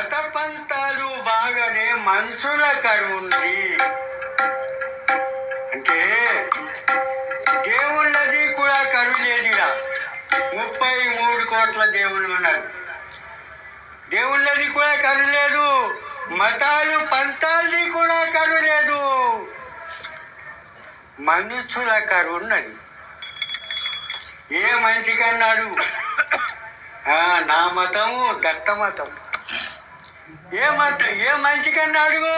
మత పంతాలు బాగానే మనుషుల కరువుంది. అంటే దేవుళ్ళది కూడా కరువు లేదు ముప్పై మూడు కోట్ల దేవుళ్ళు ఉన్నారు. దేవుళ్ళది కూడా కరువు లేదు. మతాలు పంతాలది కూడా కరువు లేదు. మనుషుల కరువు ఉన్నది. ఏ మంచిగా అన్నాడు నా మతము దత్త మతం ఏ మతం ఏ మంచికన్నా అడుగు?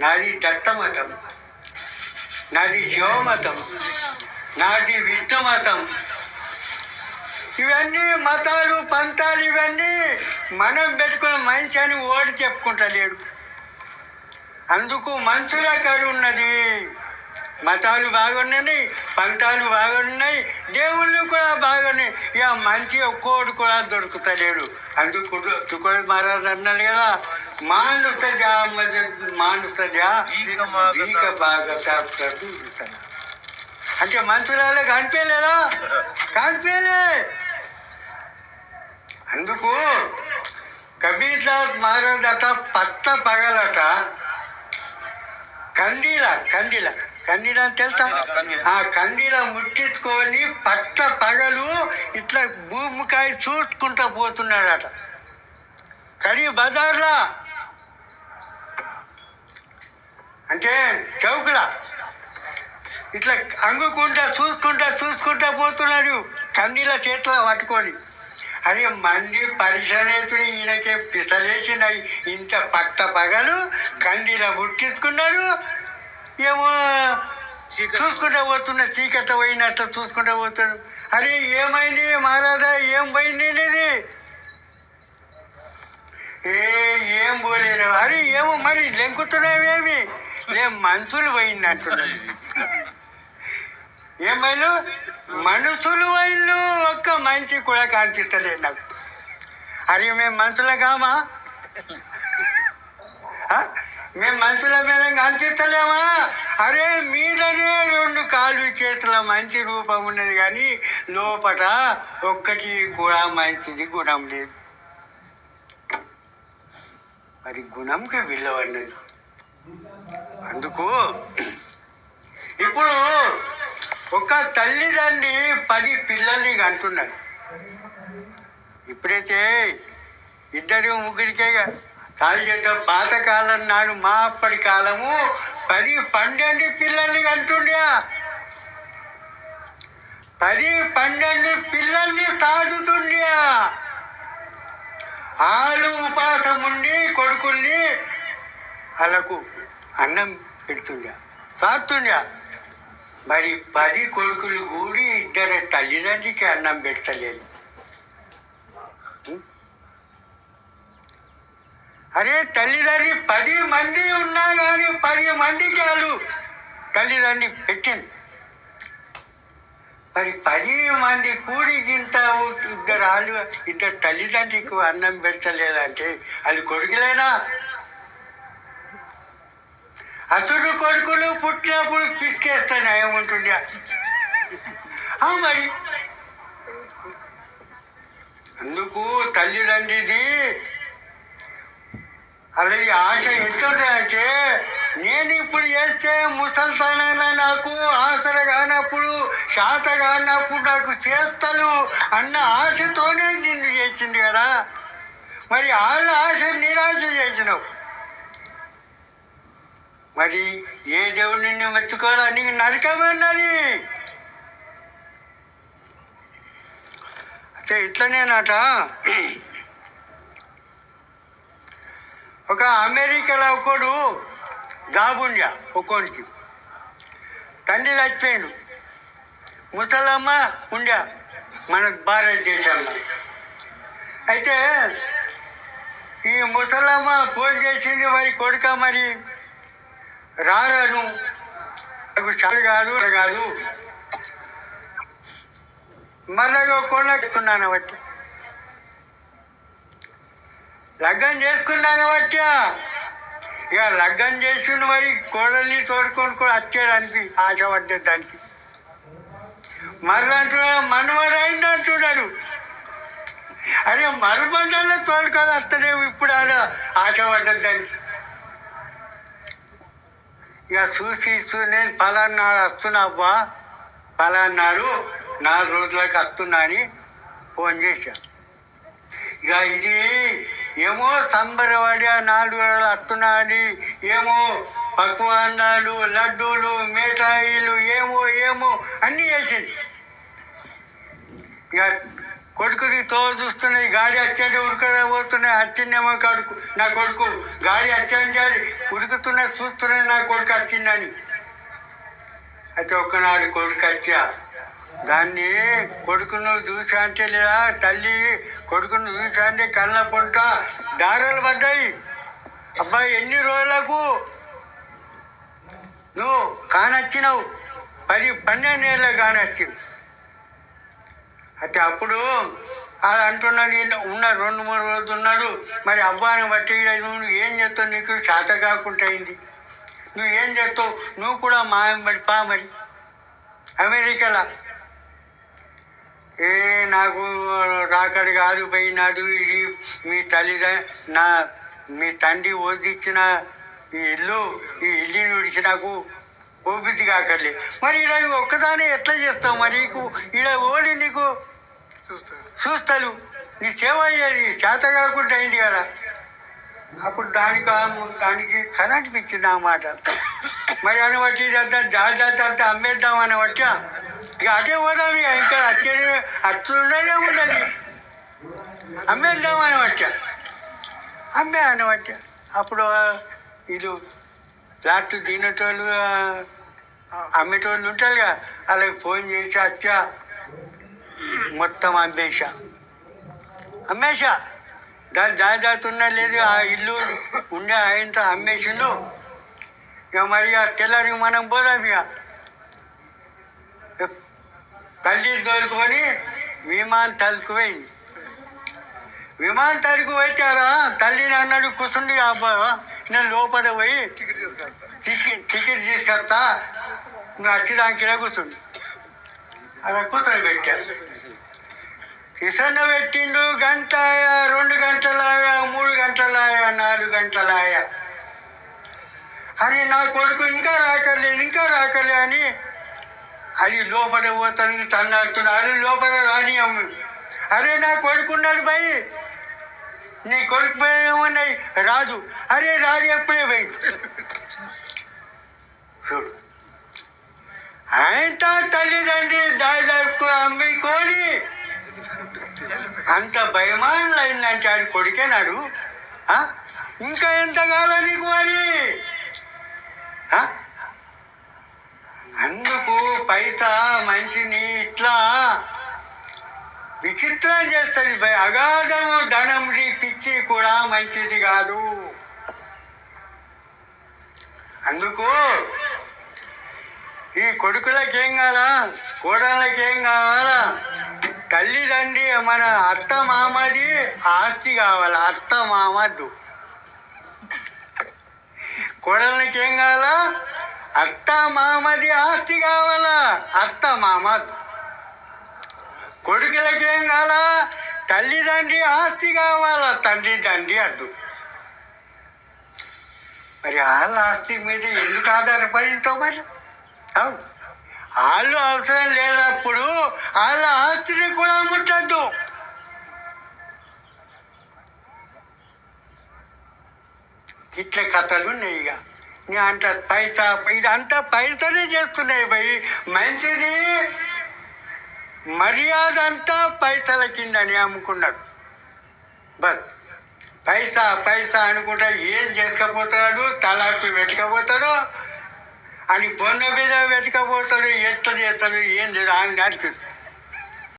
నాది దత్త మతం నాది శివమతం నాది విష్ణు మతం ఇవన్నీ మతాలు పంతాలు ఇవన్నీ మనం పెట్టుకున్న మంచి అని ఓడి చెప్పుకుంటలేడు. అందుకు మంచుల కరు ఉన్నది. మతాలు బాగున్నాయి పంతాలు బాగున్నాయి దేవుళ్ళు కూడా బాగున్నాయి. ఇక మంచి ఒక్కోడు కూడా దొరుకుతలేడు. అందుకు తుకోడు మహారాజు అన్నాడు కదా మానుస మానుస ఈక బాగా అంటే మంత్రులలో కనిపించలేదా? కనిపించలే. అందుకు కబీర్దాస్ మహారాజ్ అట పట్ట పగలట కందీల కందీల కందీల అని తెలుసా? ఆ కందీల ముట్టించుకొని పట్ట పగలు ఇట్లా భూమికాయ చూసుకుంటా పోతున్నాడట. కడి బజార్లా. అంటే చౌకులా. ఇట్లా అంగుకుంటా చూసుకుంటా చూసుకుంటా పోతున్నాడు కందీల చేతిలో పట్టుకొని. అరే మంది పరిశనేతుని ఈయనకే పిసలేసినాయి. ఇంత పట్ట పగలు కందీల ముట్టించుకున్నాడు. ఏమో చూసుకుంటా పోతున్నా చీకట పోయినట్టు చూసుకుంటా పోతాడు. అరే ఏమైంది మహారాజా? ఏం పోయింది అనేది ఏ ఏం పోలేరు అరే ఏమో మరి లెంకుతున్నావేమి? ఏం మనుషులు పోయింది అంటున్నాడు ఏమైనా మనుషులు వైళ్ళు ఒక్క మంచి కూడా కనిపిస్తలేదు నాకు. అరే మేము మనుషులే కామా? మేము మనుషుల మీద కనిపిస్తలేమా అరే మీదనే రెండు కాళ్ళు చేతుల మంచి రూపం ఉన్నది కానీ లోపట ఒక్కటి కూడా మంచిది గుణం లేదు. మరి గుణంకి విలువ అన్నది అందుకు ఇప్పుడు ఒక తల్లిదండ్రి పది పిల్లల్ని కంటున్నాడు ఇప్పుడైతే ఇద్దరు ముగ్గురికే కాలు చేత పాతకాలం నాడు మా అప్పటి కాలము పది పన్నెండు పిల్లల్ని అంటుండే. పది పన్నెండు పిల్లల్ని సాదుతుండే ఆలు ఉపాసం ఉండి కొడుకుల్ని వాళ్ళకు అన్నం పెడుతుండే సాగుతుండ్యా మరి పది కొడుకులు కూడి ఇద్దరు తల్లిదండ్రికి అన్నం పెట్టలేదు అరే తల్లిదండ్రి పది మంది ఉన్నా కానీ పది మందికి వాళ్ళు తల్లిదండ్రి పెట్టింది మరి పది మంది కూడి గింత ఇద్దరు వాళ్ళు ఇద్దరు తల్లిదండ్రికి అన్నం పెట్టలేదంటే అది కొడుకులేనా? అతడు కొడుకులు పుట్టినప్పుడు పిసికేస్తాను ఏముంటుండే ఉంటుండే. మరి. అందుకు తల్లిదండ్రిది అలాగే ఆశ ఎట్లుంటాయంటే నేను ఇప్పుడు చేస్తే ముసల్తనంలో నాకు ఆసర కానప్పుడు శాత కానప్పుడు నాకు చేస్తాను అన్న ఆశతోనే నిన్ను చేసింది కదా. మరి వాళ్ళ ఆశ నిరాశ చేసినావు. మరి ఏ దేవుడు నిన్ను మెచ్చుకోవాలా నీకు నరకమన్నది అంటే ఇట్లనేనట ఒక అమెరికాలో ఒకడు జాబుండ్యా ఒక్కోనికి. తండ్రి చచ్చిపోయాడు. ముసలమ్మ ఉండే మన భారతదేశంలో. అయితే ఈ ముసలమ్మ ఫోన్ చేసింది మరి కొడుక మరి రారాను? నాకు చాలు కాదు కాదు మళ్ళీ కొనెక్కున్నాను బట్టి లగ్గం చేసుకున్నాను వచ్చా. ఇక లగ్గం చేసుకుని మరి కోడల్ని తోడుకొని కూడా వచ్చాడానికి ఆశ పడ్డది దానికి మళ్ళీ అంటున్నాడు మనవడు అయింది అంటున్నాడు అరే మరుబండలో తోలుకొని వస్తాడేమో ఇప్పుడు ఆడ ఆట దానికి ఇక చూసి నేను పలానాడు వస్తున్నా అబ్బా. పలానాడు నాలుగు రోజులకి వస్తున్నా అని ఫోన్ చేశాను ఇక ఇది ఏమో సంబరపడి నాలుగు వేల వస్తున్నా ఏమో పక్వాన్నాలు లడ్డూలు మిఠాయిలు ఏమో ఏమో అన్నీ వేసింది. ఇక కొడుకుది తో చూస్తున్నాయి గాడి వచ్చండి ఉడకదా పోతున్నాయి అచ్చిందేమో కొడుకు నా కొడుకు. గాడి అచ్చండి ఉడుకుతున్నా చూస్తున్నాయి నా కొడుకు అచ్చిందని. అయితే ఒకనాడు కొడుకు వచ్చా దాన్ని కొడుకును చూసా అంటే లేదా? తల్లి కొడుకును చూసా అంటే కళ్ళ పొంట దారాలు పడ్డాయి. అబ్బాయి ఎన్ని రోజులకు నువ్వు కానొచ్చినావు? పది పన్నెండు ఏళ్ళ కానొచ్చింది. అయితే అప్పుడు అది అంటున్నాడు ఉన్న రెండు మూడు రోజులు ఉన్నాడు. మరి అబ్బాయిని బట్టి నువ్వు ఏం చేస్తావు? నీకు చేత కాకుండా అయింది. నువ్వు ఏం చేస్తావు? నువ్వు కూడా మాయం పడిపా మరి. అమెరికాలో నాకు రాకడి కాదు పోయినాడు. ఇది మీ తల్లిద నా మీ తండ్రి ఓదిచ్చిన ఈ ఇల్లు ఈ ఇల్లుని విడిచి నాకు ఓపితి కాకర్లే. మరి ఈడ ఒక్కదానే ఎట్లా చేస్తావు? మరి నీకు ఈడ ఓడి నీకు చూస్తాను. నీ సేవ అయ్యేది చేత కాకుండా అయింది కదా. అప్పుడు దానికి దానికి కథ అనిపించింది ఆ మాట. మరి అని బట్టి ఇదంతా జాగ్రత్త అంతా అమ్మేద్దాం అని బట్టి ఇక అటే పోదాం ఇక ఇంకా వచ్చేది అచ్చుండదే ఉండదు అమ్మేద్దాం అని అమ్మే అని అప్పుడు వీళ్ళు ప్లాట్లు తినేటోళ్ళు అమ్మేటోళ్ళు ఉంటారుగా వాళ్ళకి ఫోన్ చేసి అత్యా మొత్తం అమ్మేశా. అమ్మేశా దాని జాగ్రత్త ఉన్నా లేదు ఆ ఇల్లు ఉండే ఆయనతో అమ్మేసిండు. ఇక మరి ఆ తెల్లారి మనం పోదాం ఇక. తల్లి తోలుకొని విమాన్ తలుకు పోయింది విమాన్ తలుకు పోయితారా తల్లిని అన్నాడు కూర్చుండి అబ్బా నేను లోపల పోయి టికెట్ తీసుకొస్తా. టికెట్ తీసుకొస్తా నువ్వు వచ్చేదానికి కూర్చుండు. అలా కూర్చొని పెట్టారు కిసన్న పెట్టిండు గంట రెండు గంటలాయ మూడు గంటలాయ నాలుగు గంటలాయ అని నా కొడుకు ఇంకా రాకలే ఇంకా రాకలే అని అది లోపల పోతాను తన్నాడుతున్నారు లోపల రాని అరే నా కొడుకున్నాడు భయ్ నీ కొడుకు పోయి ఏమన్నాయి? రాజు. అరే రాజు ఎప్పుడే పోయి చూడు. ఆయన తల్లిదండ్రి దాదాపు అమ్మికొని అంత భయమానులు అయిందంటే ఆడు కొడుకేనాడు ఇంకా ఎంత కాలం నీకు మరి? అందుకు పైసా మంచిని ఇట్లా విచిత్రం చేస్తుంది. అగాధము ధనం పిచ్చి కూడా మంచిది కాదు. అందుకు ఈ కొడుకులకి ఏం కావాలా? కోడళ్ళకి ఏం కావాలా? తల్లిదండ్రి మన అత్త మామది ఆస్తి కావాలి? అత్త మామద్దు కోడళ్ళకి ఏం కావాలా? అత్త మామది ఆస్తి కావాలా? అత్త మామ కొడుకులకి ఏం కావాలా? తల్లిదండ్రి ఆస్తి కావాలా? తండ్రి తండ్రి అద్దు. మరి వాళ్ళ ఆస్తి మీద ఎందుకు ఆధారపడి ఉంటావు మరి? వాళ్ళు అవసరం లేనప్పుడు వాళ్ళ ఆస్తిని కూడా ముట్టద్దు. ఇట్ల కథలు ఉన్నాయి ఇక. అంట పైసా ఇదంతా పైసనే చేస్తున్నాయి భయ్. మనిషిని మర్యాద అంతా పైసల కిందని అమ్ముకున్నాడు బస్. పైసా పైసా అనుకుంటా ఏం చేసుకపోతున్నాడు తలాపి పెట్టుకపోతాడు అని బొన్న మీద పెట్టుకపోతాడు ఎట్లా చేస్తాడు ఏం లేదు ఆయన నడిపాడు